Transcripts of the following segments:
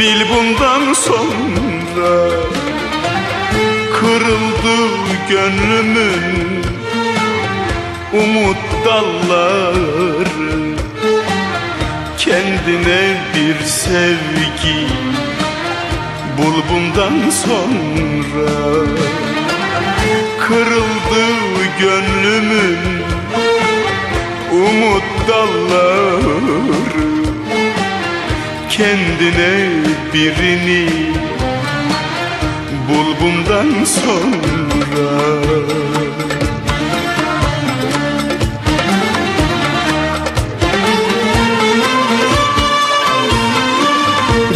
Bil bundan sonra. Kırıldı gönlümün Umut dalları. Kendine bir sevgi Bul bundan sonra. Kırıldı gönlümün Umut dalları kendine birini bul bundan sonra.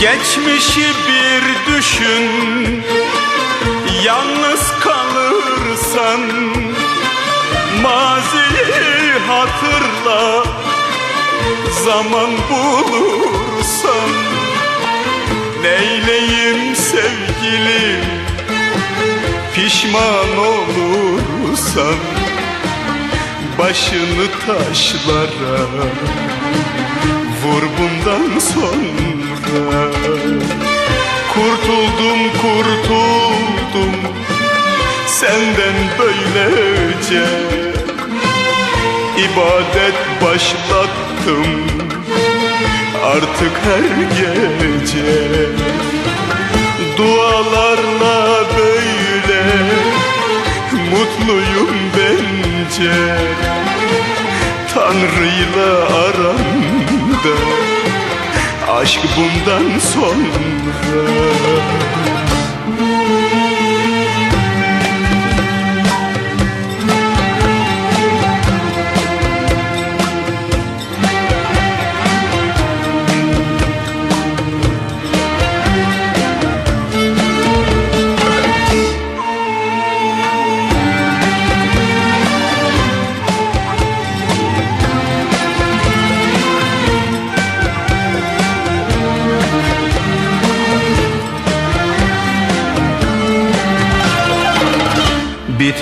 Geçmişi bir düşün Yalnız kalırsan Maziyi hatırla Zaman bulursan Neyleyim sevgilim? Pişman olursan Başını taşlara Vur bundan sonra. Kurtuldum kurtuldum Senden böylece. İbadet başlattım Artık her gece Dualarla böyle Mutluyum bence. Tanrı'yla aramda Aşk bundan sonra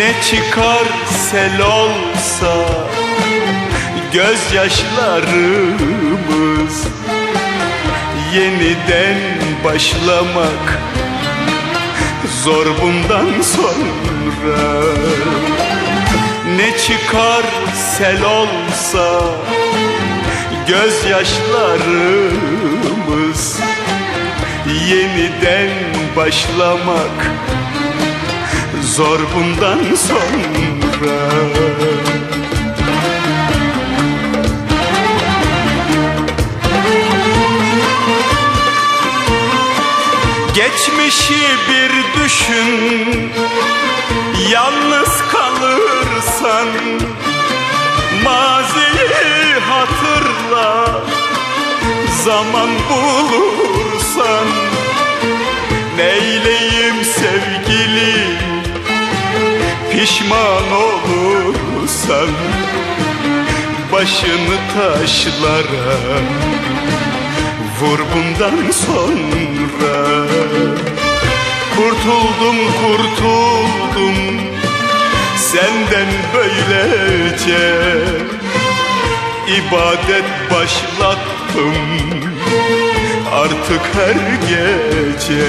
Ne çıkar sel olsa gözyaşlarımız Yeniden başlamak zor bundan sonra. Ne çıkar sel olsa gözyaşlarımız yeniden başlamak zor bundan sonra. Geçmişi bir düşün Yalnız kalırsan. Maziyi hatırla Zaman bulursan. Neyleyim Pişman olursan Başını taşlara Vur bundan sonra. Kurtuldum kurtuldum Senden böylece. İbadet başlattım Artık her gece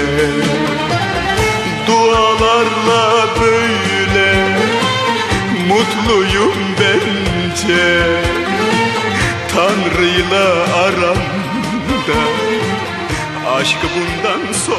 Mutluyum bence. Tanrı'yla aramda Aşk bundan sonra